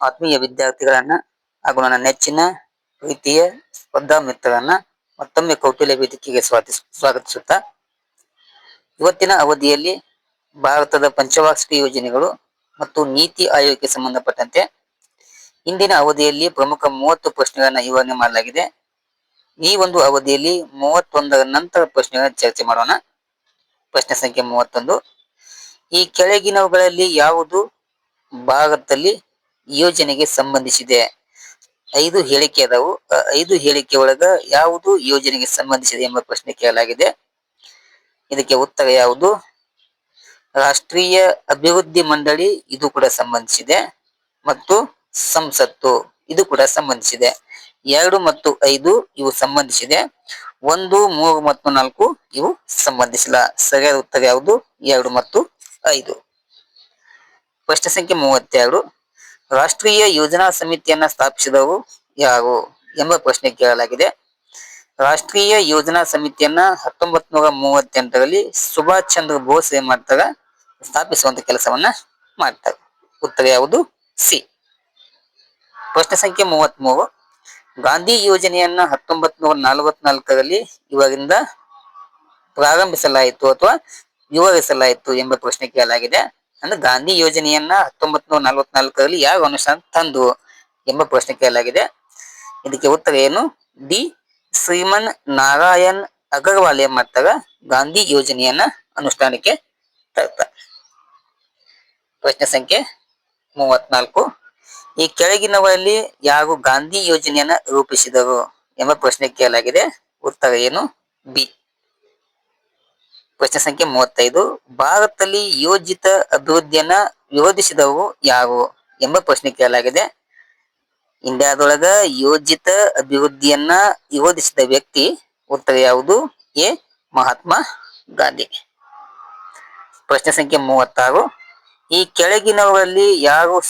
ಆತ್ಮೀಯ ವಿದ್ಯಾರ್ಥಿಗಳನ್ನ ಹಾಗೂ ನನ್ನ ನೆಚ್ಚಿನ ಪ್ರೀತಿಯ ಸ್ಪರ್ಧಾ ಮಿತ್ರರನ್ನ ಮತ್ತೊಮ್ಮೆ ಕೌಟಿಲ್ಯ ವೇದಿಕೆಗೆ ಸ್ವಾಗತಿಸ್ ಸ್ವಾಗತಿಸುತ್ತಾ ಇವತ್ತಿನ ಅವಧಿಯಲ್ಲಿ ಭಾರತದ ಪಂಚವಾರ್ಷಿಕ ಯೋಜನೆಗಳು ಮತ್ತು ನೀತಿ ಆಯೋಗಕ್ಕೆ ಸಂಬಂಧಪಟ್ಟಂತೆ ಇಂದಿನ ಅವಧಿಯಲ್ಲಿ ಪ್ರಮುಖ ಮೂವತ್ತು ಪ್ರಶ್ನೆಗಳನ್ನ ವಿವರಣೆ ಮಾಡಲಾಗಿದೆ. ಈ ಒಂದು ಅವಧಿಯಲ್ಲಿ ಮೂವತ್ತೊಂದರ ನಂತರ ಪ್ರಶ್ನೆಗಳನ್ನ ಚರ್ಚೆ ಮಾಡೋಣ. ಪ್ರಶ್ನೆ ಸಂಖ್ಯೆ ಮೂವತ್ತೊಂದು. ಈ ಕೆಳಗಿನವುಗಳಲ್ಲಿ ಯಾವುದು ಭಾರತದಲ್ಲಿ ಯೋಜನೆಗೆ ಸಂಬಂಧಿಸಿದೆ. ಐದು ಹೇಳಿಕೆ ಅದಾವು. ಐದು ಹೇಳಿಕೆ ಒಳಗ ಯಾವುದು ಯೋಜನೆಗೆ ಸಂಬಂಧಿಸಿದೆ ಎಂಬ ಪ್ರಶ್ನೆ ಕೇಳಲಾಗಿದೆ. ಇದಕ್ಕೆ ಉತ್ತರ ಯಾವುದು? ರಾಷ್ಟ್ರೀಯ ಅಭಿವೃದ್ಧಿ ಮಂಡಳಿ ಇದು ಕೂಡ ಸಂಬಂಧಿಸಿದೆ ಮತ್ತು ಸಂಸತ್ತು ಇದು ಕೂಡ ಸಂಬಂಧಿಸಿದೆ. ಎರಡು ಮತ್ತು ಐದು ಇವು ಸಂಬಂಧಿಸಿದೆ. ಒಂದು, ಮೂರು ಮತ್ತು ನಾಲ್ಕು ಇವು ಸಂಬಂಧಿಸಿಲ್ಲ. ಸರಿಯಾದ ಉತ್ತರ ಯಾವುದು? ಎರಡು ಮತ್ತು ಐದು. ಪ್ರಶ್ನೆ ಸಂಖ್ಯೆ ಮೂವತ್ತೆರಡು. ರಾಷ್ಟ್ರೀಯ ಯೋಜನಾ ಸಮಿತಿಯನ್ನ ಸ್ಥಾಪಿಸಿದವರು ಯಾರು ಎಂಬ ಪ್ರಶ್ನೆ ಕೇಳಲಾಗಿದೆ. ರಾಷ್ಟ್ರೀಯ ಯೋಜನಾ ಸಮಿತಿಯನ್ನ ಹತ್ತೊಂಬತ್ ನೂರ ಮೂವತ್ತೆಂಟರಲ್ಲಿ ಸುಭಾಷ್ ಚಂದ್ರ ಬೋಸ್ ಏನ್ ಮಾಡ್ತಾರೆ? ಸ್ಥಾಪಿಸುವಂತ ಕೆಲಸವನ್ನ ಮಾಡ್ತಾರೆ. ಉತ್ತರ ಯಾವುದು? ಸಿ. ಪ್ರಶ್ನೆ ಸಂಖ್ಯೆ ಮೂವತ್ತ್ ಮೂರು ಗಾಂಧಿ ಯೋಜನೆಯನ್ನ ಹತ್ತೊಂಬತ್ ನೂರ ನಲವತ್ನಾಲ್ಕರಲ್ಲಿ ಇವರಿಂದ ಪ್ರಾರಂಭಿಸಲಾಯಿತು ಅಥವಾ ವಿವರಿಸಲಾಯಿತು ಎಂಬ ಪ್ರಶ್ನೆ ಕೇಳಲಾಗಿದೆ. ಅಂದ್ರೆ ಗಾಂಧಿ ಯೋಜನೆಯನ್ನ ಹತ್ತೊಂಬತ್ ನೂರ ನಲವತ್ನಾಲ್ಕರಲ್ಲಿ ಯಾವ ಅನುಷ್ಠಾನ ತಂದು ಎಂಬ ಪ್ರಶ್ನೆ ಕೇಳಲಾಗಿದೆ. ಇದಕ್ಕೆ ಉತ್ತರ ಏನು? ಡಿ. ಶ್ರೀಮನ್ ನಾರಾಯಣ್ ಅಗರ್ವಾಲ್ ಎಂಬತ್ತಾಗ ಗಾಂಧಿ ಯೋಜನೆಯನ್ನ ಅನುಷ್ಠಾನಕ್ಕೆ ತರ್ತಾರೆ ಪ್ರಶ್ನೆ ಸಂಖ್ಯೆ ಮೂವತ್ನಾಲ್ಕು. ಈ ಕೆಳಗಿನವರಲ್ಲಿ ಯಾರು ಗಾಂಧಿ ಯೋಜನೆಯನ್ನ ರೂಪಿಸಿದರು ಎಂಬ ಪ್ರಶ್ನೆ ಕೇಳಲಾಗಿದೆ. ಉತ್ತರ ಏನು? ಬಿ. ಪ್ರಶ್ನೆ ಸಂಖ್ಯೆ ಮೂವತ್ತೈದು, ಭಾರತದಲ್ಲಿ ಯೋಜಿತ ಅಭಿವೃದ್ಧಿಯನ್ನ ವಿರೋಧಿಸಿದವು ಯಾರು ಎಂಬ ಪ್ರಶ್ನೆ ಕೇಳಲಾಗಿದೆ. ಇಂಡಿಯಾದೊಳಗ ಯೋಜಿತ ಅಭಿವೃದ್ಧಿಯನ್ನ ವಿರೋಧಿಸಿದ ವ್ಯಕ್ತಿ ಉತ್ತರ ಯಾವುದು? ಎ, ಮಹಾತ್ಮ ಗಾಂಧಿ. ಪ್ರಶ್ನೆ ಸಂಖ್ಯೆ ಮೂವತ್ತಾರು, ಈ ಕೆಳಗಿನವರಲ್ಲಿ ಯಾರು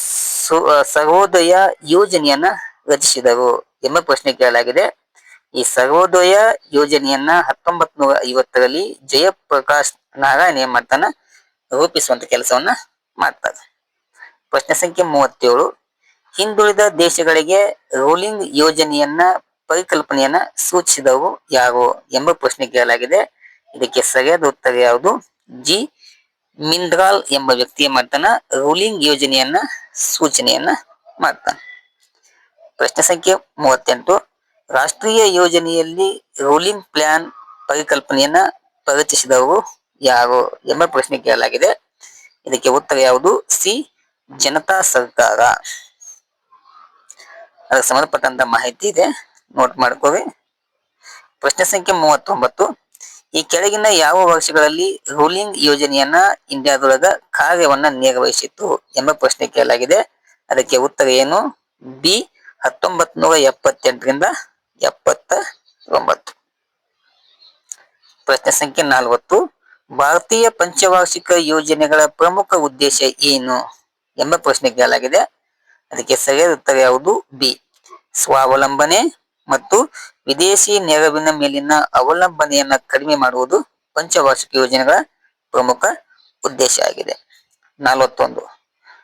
ಸಹೋದಯ ಯೋಜನೆಯನ್ನ ರಚಿಸಿದರು ಎಂಬ ಪ್ರಶ್ನೆ ಕೇಳಲಾಗಿದೆ. ಈ ಸರ್ವೋದಯ ಯೋಜನೆಯನ್ನ ಹತ್ತೊಂಬತ್ ನೂರ ಐವತ್ತರಲ್ಲಿ ಜಯಪ್ರಕಾಶ್ ನಾರಾಯಣ್ ಏನ್ ಮಾಡ್ತಾನ, ರೂಪಿಸುವಂತ ಕೆಲಸವನ್ನ ಮಾಡ್ತಾರೆ ಪ್ರಶ್ನೆ ಸಂಖ್ಯೆ ಮೂವತ್ತೇಳು, ಹಿಂದುಳಿದ ದೇಶಗಳಿಗೆ ರೋಲಿಂಗ್ ಯೋಜನೆಯನ್ನ ಪರಿಕಲ್ಪನೆಯನ್ನ ಸೂಚಿಸಿದವು ಯಾರು ಎಂಬ ಪ್ರಶ್ನೆ ಕೇಳಲಾಗಿದೆ. ಇದಕ್ಕೆ ಸರಿಯಾದ ಉತ್ತರ ಯಾವುದು? ಜಿ. ಮಿಂದ್ರಾಲ್ ಎಂಬ ವ್ಯಕ್ತಿ ಏನ್ ಮಾಡ್ತಾನ, ರೂಲಿಂಗ್ ಯೋಜನೆಯನ್ನ ಸೂಚನೆಯನ್ನ ಮಾಡ್ತಾನೆ. ಪ್ರಶ್ನೆ ಸಂಖ್ಯೆ ಮೂವತ್ತೆಂಟು ರಾಷ್ಟ್ರೀಯ ಯೋಜನೆಯಲ್ಲಿ ರೂಲಿಂಗ್ ಪ್ಲಾನ್ ಪರಿಕಲ್ಪನೆಯನ್ನ ಪ್ರಗತಿಸಿದವರು ಯಾರು ಎಂಬ ಪ್ರಶ್ನೆ ಕೇಳಲಾಗಿದೆ. ಇದಕ್ಕೆ ಉತ್ತರ ಯಾವುದು? ಸಿ, ಜನತಾ ಸರ್ಕಾರ. ಅದಕ್ಕೆ ಸಂಬಂಧಪಟ್ಟಂತ ಮಾಹಿತಿ ಇದೆ. ನೋಟ್ ಮಾಡ್ಕೋರಿ. ಪ್ರಶ್ನೆ ಸಂಖ್ಯೆ ಮೂವತ್ತೊಂಬತ್ತು. ಈ ಕೆಳಗಿನ ಯಾವ ವರ್ಷಗಳಲ್ಲಿ ರೂಲಿಂಗ್ ಯೋಜನೆಯನ್ನ ಇಂಡಿಯಾದೊಳಗ ಕಾರ್ಯವನ್ನ ನಿರ್ವಹಿಸಿತ್ತು ಎಂಬ ಪ್ರಶ್ನೆ ಕೇಳಲಾಗಿದೆ. ಅದಕ್ಕೆ ಉತ್ತರ ಏನು? ಬಿ ಹತ್ತೊಂಬತ್ ನೂರ ಎಪ್ಪತ್ತೆಂಟರಿಂದ ಎಪ್ಪತ್ತ ಒಂಬತ್ತು. ಪ್ರಶ್ನೆ ಸಂಖ್ಯೆ ನಾಲ್ವತ್ತು. ಭಾರತೀಯ ಪಂಚವಾರ್ಷಿಕ ಯೋಜನೆಗಳ ಪ್ರಮುಖ ಉದ್ದೇಶ ಏನು ಎಂಬ ಪ್ರಶ್ನೆ ಕೇಳಲಾಗಿದೆ. ಅದಕ್ಕೆ ಸರಿಯಾದ ಉತ್ತರ ಯಾವುದು? ಬಿ. ಸ್ವಾವಲಂಬನೆ ಮತ್ತು ವಿದೇಶಿ ನೆರವಿನ ಮೇಲಿನ ಅವಲಂಬನೆಯನ್ನ ಕಡಿಮೆ ಮಾಡುವುದು ಪಂಚವಾರ್ಷಿಕ ಯೋಜನೆಗಳ ಪ್ರಮುಖ ಉದ್ದೇಶ ಆಗಿದೆ. ನಲವತ್ತೊಂದು.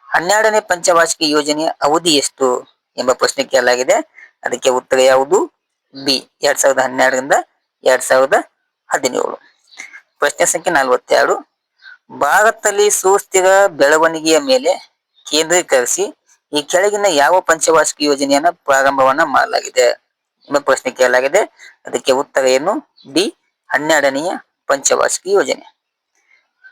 ಹನ್ನೆರಡನೇ ಪಂಚವಾರ್ಷಿಕ ಯೋಜನೆಯ ಅವಧಿ ಎಷ್ಟು ಎಂಬ ಪ್ರಶ್ನೆ ಕೇಳಲಾಗಿದೆ. ಅದಕ್ಕೆ ಉತ್ತರ ಯಾವುದು? ಬಿ, ಎರಡ್ ಸಾವಿರದ ಹನ್ನೆರಡರಿಂದ ಎರಡ್ ಸಾವಿರದ ಹದಿನೇಳು. ಪ್ರಶ್ನೆ ಸಂಖ್ಯೆ ನಲವತ್ತೆರಡು. ಭಾರತದಲ್ಲಿ ಸುಸ್ಥಿರ ಬೆಳವಣಿಗೆಯ ಮೇಲೆ ಕೇಂದ್ರೀಕರಿಸಿ ಈ ಕೆಳಗಿನ ಯಾವ ಪಂಚವಾರ್ಷಿಕ ಯೋಜನೆಯನ್ನ ಪ್ರಾರಂಭವನ್ನ ಮಾಡಲಾಗಿದೆ? ಎಂಬ ಪ್ರಶ್ನೆ ಕೇಳಲಾಗಿದೆ. ಅದಕ್ಕೆ ಉತ್ತರ ಏನು? ಡಿ ಹನ್ನೆರಡನೆಯ ಪಂಚವಾರ್ಷಿಕ ಯೋಜನೆ.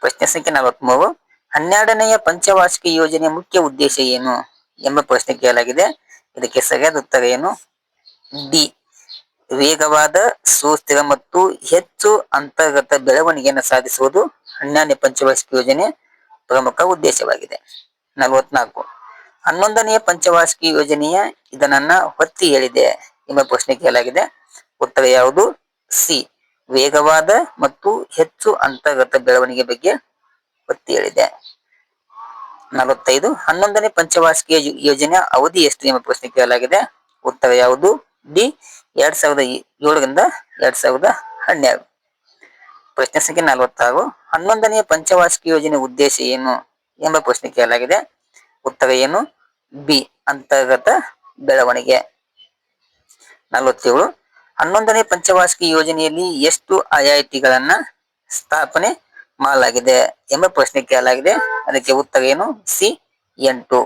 ಪ್ರಶ್ನೆ ಸಂಖ್ಯೆ ನಲವತ್ಮೂರು. ಹನ್ನೆರಡನೆಯ ಪಂಚವಾರ್ಷಿಕ ಯೋಜನೆಯ ಮುಖ್ಯ ಉದ್ದೇಶ ಏನು? ಎಂಬ ಪ್ರಶ್ನೆ ಕೇಳಲಾಗಿದೆ. ಇದಕ್ಕೆ ಸರಿಯಾದ ಉತ್ತರ ಏನು? ಡಿ ವೇಗವಾದ, ಸುಸ್ಥಿರ ಮತ್ತು ಹೆಚ್ಚು ಅಂತರ್ಗತ ಬೆಳವಣಿಗೆಯನ್ನು ಸಾಧಿಸುವುದು ಹನ್ನೆರಡನೇ ಪಂಚವಾರ್ಷಿಕ ಯೋಜನೆ ಪ್ರಮುಖ ಉದ್ದೇಶವಾಗಿದೆ. ನಲವತ್ನಾಲ್ಕು. ಹನ್ನೊಂದನೆಯ ಪಂಚವಾರ್ಷಿಕ ಯೋಜನೆಯ ಇದನ್ನ ಹೊತ್ತಿ ಹೇಳಿದೆ ಎಂಬ ಪ್ರಶ್ನೆ ಕೇಳಲಾಗಿದೆ. ಉತ್ತರ ಯಾವುದು? ಸಿ. ವೇಗವಾದ ಮತ್ತು ಹೆಚ್ಚು ಅಂತರ್ಗತ ಬೆಳವಣಿಗೆ ಬಗ್ಗೆ ಒತ್ತಿ ಹೇಳಿದೆ. ನಲವತ್ತೈದು. ಹನ್ನೊಂದನೇ ಪಂಚವಾರ್ಷಿಕ ಯೋಜನೆಯ ಅವಧಿ ಎಷ್ಟು ಎಂಬ ಪ್ರಶ್ನೆ ಕೇಳಲಾಗಿದೆ. ಉತ್ತರ ಯಾವುದು? ಡಿ ಎರಡ್ ಸಾವಿರದ ಏಳರಿಂದ ಎರಡ್ ಸಾವಿರದ ಹನ್ನೆರಡು. ಪ್ರಶ್ನೆ ಸಂಖ್ಯೆ ನಲವತ್ತಾರು. ಹನ್ನೊಂದನೆಯ ಪಂಚವಾರ್ಷಿಕ ಯೋಜನೆ ಉದ್ದೇಶ ಏನು ಎಂಬ ಪ್ರಶ್ನೆ ಕೇಳಲಾಗಿದೆ. ಉತ್ತರ ಏನು? ಬಿ, ಅಂತರ್ಗತ ಬೆಳವಣಿಗೆ. ನಲವತ್ತೇಳು. ಹನ್ನೊಂದನೇ ಪಂಚವಾರ್ಷಿಕ ಯೋಜನೆಯಲ್ಲಿ ಎಷ್ಟು ಐಐಟಿಗಳನ್ನ ಸ್ಥಾಪನೆ ಮಾಡಲಾಗಿದೆ ಎಂಬ ಪ್ರಶ್ನೆ ಕೇಳಲಾಗಿದೆ. ಅದಕ್ಕೆ ಉತ್ತರ ಏನು? ಸಿ, ಎಂಟು.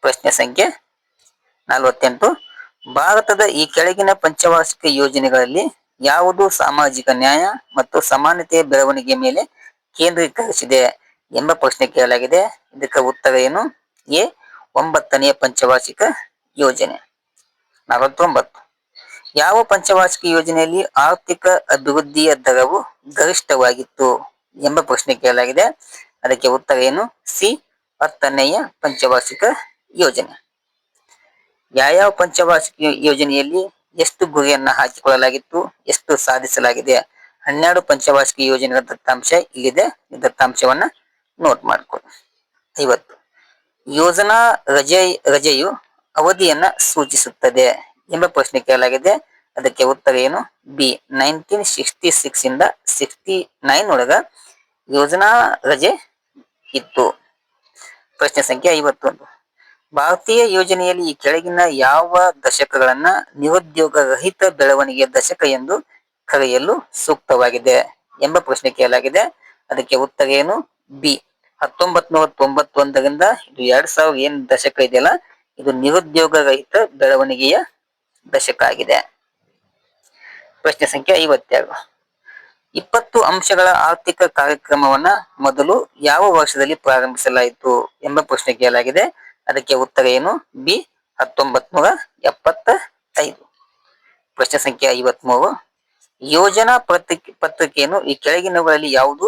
ಪ್ರಶ್ನೆ ಸಂಖ್ಯೆ ನಲವತ್ತೆಂಟು, ಭಾರತದ ಈ ಕೆಳಗಿನ ಪಂಚವಾರ್ಷಿಕ ಯೋಜನೆಗಳಲ್ಲಿ ಯಾವುದು ಸಾಮಾಜಿಕ ನ್ಯಾಯ ಮತ್ತು ಸಮಾನತೆಯ ಬೆಳವಣಿಗೆ ಮೇಲೆ ಕೇಂದ್ರೀಕರಿಸಿದೆ ಎಂಬ ಪ್ರಶ್ನೆ ಕೇಳಲಾಗಿದೆ. ಇದಕ್ಕೆ ಉತ್ತರ ಏನು? ಎ, ಒಂಬತ್ತನೆಯ ಪಂಚವಾರ್ಷಿಕ ಯೋಜನೆ. ನಲವತ್ತೊಂಬತ್ತು, ಯಾವ ಪಂಚವಾರ್ಷಿಕ ಯೋಜನೆಯಲ್ಲಿ ಆರ್ಥಿಕ ಅಭಿವೃದ್ಧಿಯ ದರವು ಗರಿಷ್ಠವಾಗಿತ್ತು ಎಂಬ ಪ್ರಶ್ನೆ ಕೇಳಲಾಗಿದೆ. ಅದಕ್ಕೆ ಉತ್ತರ ಏನು? ಸಿ, ಹತ್ತನೆಯ ಪಂಚವಾರ್ಷಿಕ ಯೋಜನೆ. ಯಾವ್ಯಾವ ಪಂಚವಾರ್ಷಿಕ ಯೋಜನೆಯಲ್ಲಿ ಎಷ್ಟು ಗುರಿಯನ್ನ ಹಾಕಿಕೊಳ್ಳಲಾಗಿತ್ತು, ಎಷ್ಟು ಸಾಧಿಸಲಾಗಿದೆ, ಹನ್ನೆರಡು ಪಂಚವಾರ್ಷಿಕ ಯೋಜನೆಗಳ ದತ್ತಾಂಶ ಇಲ್ಲಿದೆ. ದತ್ತಾಂಶವನ್ನ ನೋಟ್ ಮಾಡ್ಕೊಳ್ಳಿ ಐವತ್ತು. ಯೋಜನಾ ರಜೆ, ರಜೆಯು ಅವಧಿಯನ್ನ ಸೂಚಿಸುತ್ತದೆ ಎಂಬ ಪ್ರಶ್ನೆ ಕೇಳಲಾಗಿದೆ. ಅದಕ್ಕೆ ಉತ್ತರ ಏನು? ಬಿ, ನೈನ್ಟೀನ್ ಸಿಕ್ಸ್ಟಿ ಸಿಕ್ಸ್ ಇಂದ ಸಿಕ್ಸ್ಟಿ ನೈನ್ ಒಳಗ ಯೋಜನಾ ರಜೆ ಇತ್ತು. ಪ್ರಶ್ನೆ ಸಂಖ್ಯೆ ಐವತ್ತೊಂದು. ಭಾರತೀಯ ಯೋಜನೆಯಲ್ಲಿ ಈ ಕೆಳಗಿನ ಯಾವ ದಶಕಗಳನ್ನ ನಿರುದ್ಯೋಗ ರಹಿತ ಬೆಳವಣಿಗೆಯ ದಶಕ ಎಂದು ಕರೆಯಲು ಸೂಕ್ತವಾಗಿದೆ ಎಂಬ ಪ್ರಶ್ನೆ ಕೇಳಲಾಗಿದೆ. ಅದಕ್ಕೆ ಉತ್ತರ ಏನು? ಬಿ. ಹತ್ತೊಂಬತ್ ನೂರ ತೊಂಬತ್ತೊಂದರಿಂದ ಇದು ಎರಡ್ ಸಾವಿರದ ಏನ್ ದಶಕ ಇದೆಯಲ್ಲ, ಇದು ನಿರುದ್ಯೋಗ ರಹಿತ ಬೆಳವಣಿಗೆಯ ದಶಕ ಆಗಿದೆ. ಪ್ರಶ್ನೆ ಸಂಖ್ಯೆ ಐವತ್ತೆರಡು. ಇಪ್ಪತ್ತು ಅಂಶಗಳ ಆರ್ಥಿಕ ಕಾರ್ಯಕ್ರಮವನ್ನ ಮೊದಲು ಯಾವ ವರ್ಷದಲ್ಲಿ ಪ್ರಾರಂಭಿಸಲಾಯಿತು ಎಂಬ ಪ್ರಶ್ನೆ ಕೇಳಲಾಗಿದೆ. ಅದಕ್ಕೆ ಉತ್ತರ ಏನು? ಬಿ, ಹತ್ತೊಂಬತ್ ನೂರ ಎಪ್ಪತ್ತ ಐದು ಪ್ರಶ್ನೆ ಸಂಖ್ಯೆ ಐವತ್ಮೂರು. ಯೋಜನಾ ಪತ್ರಿಕೆ ಪತ್ರಿಕೆಯನ್ನು ಈ ಕೆಳಗಿನವುಗಳಲ್ಲಿ ಯಾವುದು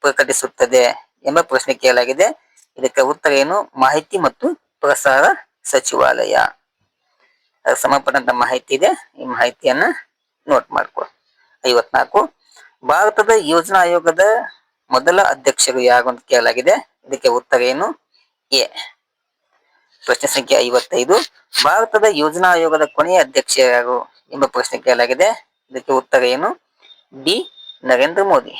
ಪ್ರಕಟಿಸುತ್ತದೆ ಎಂಬ ಪ್ರಶ್ನೆ ಕೇಳಲಾಗಿದೆ. ಇದಕ್ಕೆ ಉತ್ತರ ಏನು? ಮಾಹಿತಿ ಮತ್ತು ಪ್ರಸಾರ ಸಚಿವಾಲಯ. ಸಂಬಂಧಪಟ್ಟಂತ ಮಾಹಿತಿ ಇದೆ. ಈ ಮಾಹಿತಿಯನ್ನ ನೋಟ್ ಮಾಡ್ಕೊ. ಐವತ್ನಾಲ್ಕು. ಭಾರತದ ಯೋಜನಾ ಆಯೋಗದ ಮೊದಲ ಅಧ್ಯಕ್ಷರು ಯಾರು ಅಂತ ಕೇಳಲಾಗಿದೆ. ಇದಕ್ಕೆ ಉತ್ತರ ಏನು? ಎ. ಪ್ರಶ್ನೆ ಸಂಖ್ಯೆ ಐವತ್ತೈದು. ಭಾರತದ ಯೋಜನಾ ಆಯೋಗದ ಕೊನೆಯ ಅಧ್ಯಕ್ಷ ಯಾರು ಎಂಬ ಪ್ರಶ್ನೆ ಕೇಳಲಾಗಿದೆ. ಇದಕ್ಕೆ ಉತ್ತರ ಏನು? ಡಿ ನರೇಂದ್ರ ಮೋದಿ.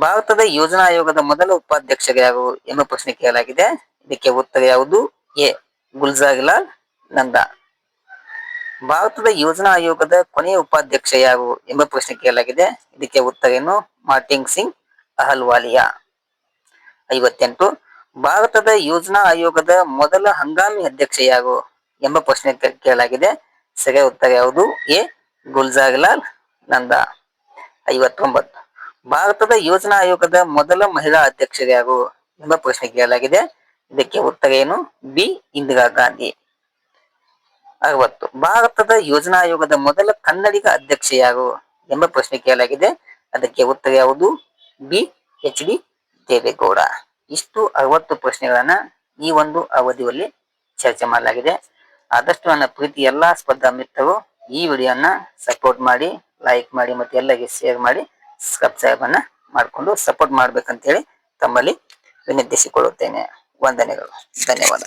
ಭಾರತದ ಯೋಜನಾ ಆಯೋಗದ ಮೊದಲ ಉಪಾಧ್ಯಕ್ಷರು ಯಾರು ಎಂಬ ಪ್ರಶ್ನೆ ಕೇಳಲಾಗಿದೆ. ಇದಕ್ಕೆ ಉತ್ತರ ಯಾವುದು? ಎ, ಗುಲ್ಜಾರಿಲಾಲ್ ನಂದಾ. ಭಾರತದ ಯೋಜನಾ ಆಯೋಗದ ಕೊನೆಯ ಉಪಾಧ್ಯಕ್ಷ ಯಾರು ಎಂಬ ಪ್ರಶ್ನೆ ಕೇಳಲಾಗಿದೆ. ಇದಕ್ಕೆ ಉತ್ತರ ಏನು? ಮಾರ್ಟಿನ್ ಸಿಂಗ್ ಅಹಲ್ವಾಲಿಯಾ. ಐವತ್ತೆಂಟು. ಭಾರತದ ಯೋಜನಾ ಆಯೋಗದ ಮೊದಲ ಹಂಗಾಮಿ ಅಧ್ಯಕ್ಷ ಯಾರು ಎಂಬ ಪ್ರಶ್ನೆ ಕೇಳಲಾಗಿದೆ. ಸರಿಯ ಉತ್ತರ ಯಾವುದು? ಎ. ಗುಲ್ಜಾರ್ಲಾಲ್ ನಂದ ಐವತ್ತೊಂಬತ್ತು. ಭಾರತದ ಯೋಜನಾ ಆಯೋಗದ ಮೊದಲ ಮಹಿಳಾ ಅಧ್ಯಕ್ಷರು ಯಾರು ಎಂಬ ಪ್ರಶ್ನೆ ಕೇಳಲಾಗಿದೆ. ಇದಕ್ಕೆ ಉತ್ತರ ಏನು? ಬಿ. ಇಂದಿರಾ ಗಾಂಧಿ. ಅರವತ್ತು. ಭಾರತದ ಯೋಜನಾ ಆಯೋಗದ ಮೊದಲ ಕನ್ನಡಿಗ ಅಧ್ಯಕ್ಷ ಯಾರು ಎಂಬ ಪ್ರಶ್ನೆ ಕೇಳಲಾಗಿದೆ. ಅದಕ್ಕೆ ಉತ್ತರ ಯಾವುದು? ಬಿ. ಎಚ್. ಡಿ. ದೇವೇಗೌಡ. ಇಷ್ಟು ಅರವತ್ತು ಪ್ರಶ್ನೆಗಳನ್ನ ಈ ಒಂದು ಅವಧಿಯಲ್ಲಿ ಚರ್ಚೆ ಮಾಡಲಾಗಿದೆ. ಆದಷ್ಟು ನನ್ನ ಪ್ರೀತಿ ಎಲ್ಲಾ ಸ್ಪರ್ಧಾ ಮಿತ್ರರು ಈ ವಿಡಿಯೋನ ಸಪೋರ್ಟ್ ಮಾಡಿ ಲೈಕ್ ಮಾಡಿ ಮತ್ತೆ ಎಲ್ಲರಿಗೆ ಶೇರ್ ಮಾಡಿ ಸಬ್ಸ್ಕ್ರೈಬ್ ಅನ್ನ ಮಾಡಿಕೊಂಡು ಸಪೋರ್ಟ್ ಮಾಡ್ಬೇಕಂತೇಳಿ ತಮ್ಮಲ್ಲಿ ವಿನಂತಿಸಿಕೊಳ್ಳುತ್ತೇನೆ. ವಂದನೆಗಳು. ಧನ್ಯವಾದ.